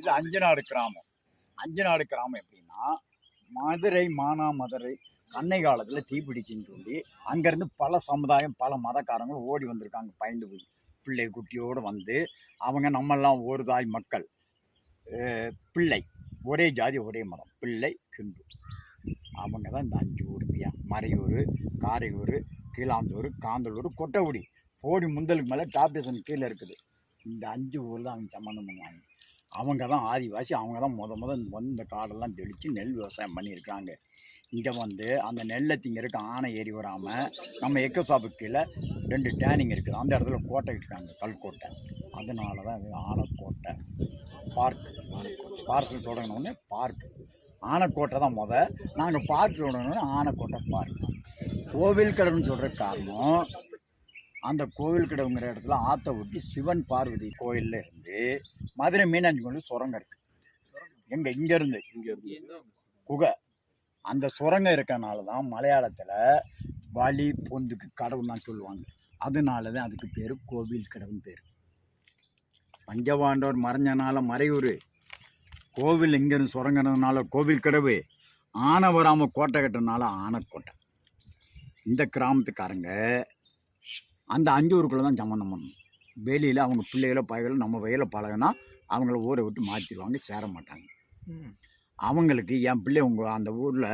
இது அஞ்சநாடு கிராமம். அஞ்சநாடு கிராமம் எப்படின்னா மதுரை மானாமதுரை அன்னை காலத்தில் தீப்பிடிச்சின்னு சொல்லி அங்கேருந்து பல சமுதாயம் பல மதக்காரங்களும் ஓடி வந்திருக்காங்க பயந்து போய். பிள்ளை குட்டியோடு வந்து அவங்க நம்மெல்லாம் ஒரு தாய் மக்கள். பிள்ளை. ஒரே ஜாதி ஒரே மதம். பிள்ளை கிண்டு. அவங்க தான் இந்த அஞ்சு ஊர் மறையூர் காரையூர் கீழாந்தூர் காந்தலூர் கொட்டகுடி. போடி முந்தலுக்கு மேலே டாப்டேஷன் கீழே இருக்குது. இந்த அஞ்சு ஊரில் தான் அவங்க சம்மந்தம் பண்ணுவாங்க. அவங்க தான் ஆதிவாசி அவங்க தான் முத முத வந்து இந்த காடெல்லாம் தெளித்து நெல் விவசாயம் பண்ணியிருக்காங்க. இங்கே வந்து அந்த நெல்லை திங்கிறதுக்கு ஆனை ஏறி வராமல் நம்ம எக்கோ சாப்புக்கு கீழே ரெண்டு டேனிங் இருக்குது. அந்த இடத்துல கோட்டை இருக்காங்க கல்கோட்டை அதனால தான் இது ஆனைக்கோட்டை. பார்க் பார்சல் தொடங்கினோடனே பார்க். ஆனைக்கோட்டை தான் முத. நாங்கள் பார்க் தொடங்கினோடனே ஆனைக்கோட்டை பார்க். கோவில் கடவுன்னு சொல்கிற காரணம் அந்த கோவில் கடவுங்கிற இடத்துல ஆற்ற ஒட்டி சிவன் பார்வதி கோயில்ல இருந்து மதுரை மீனாட்சி கோயில் சுரங்கம் இருக்கு. எங்க இங்க இருந்து. குகை. அந்த சுரங்கம் இருக்கறனால தான் மலையாளத்தில் வழி பொந்துக்கு கடவுள் தான் சொல்லுவாங்க. அதனால தான் அதுக்கு பேர் கோவில் கடவுள் பேர். பஞ்சபாண்டவர் மறைஞ்சனால மறையூர். கோவில் இங்கேருந்து சுரங்கினதுனால கோவில் கடவு. ஆனை வராமல் கோட்டை கட்டினால ஆனைக்கோட்டை இந்த கிராமத்துக்காரங்க அந்த அஞ்சூருக்குள்ளே தான் சம்மந்தம் பண்ணணும். வெளியில் அவங்க பிள்ளைகளோ பையகளோ நம்ம வயலில் பழகினா அவங்கள ஊரை விட்டு மாற்றிடுவாங்க சேர மாட்டாங்க. அவங்களுக்கு என் பிள்ளை உங்கள் அந்த ஊரில்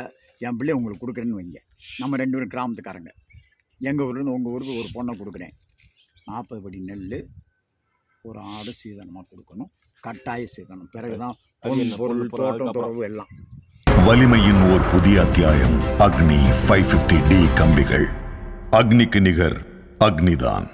என் பிள்ளை உங்களுக்கு கொடுக்குறேன்னு வைங்க. நம்ம ரெண்டு பேரும் கிராமத்துக்காரங்க. எங்கள் ஊர்லேருந்து உங்கள் ஊருக்கு ஒரு பொண்ணை கொடுக்குறேன். நாற்பது படி நெல் ஒரு ஆடு சீதனமாக கொடுக்கணும். கட்டாய சீதனம். பிறகு தான் பொருள் தோட்டம். துறவு எல்லாம். வலிமையின் ஓர் புதிய அத்தியாயம் அக்னி ஃபைவ் ஃபிஃப்டி டி கம்பிகள். அக்னிக்கு நிகர் அக்னிதான்.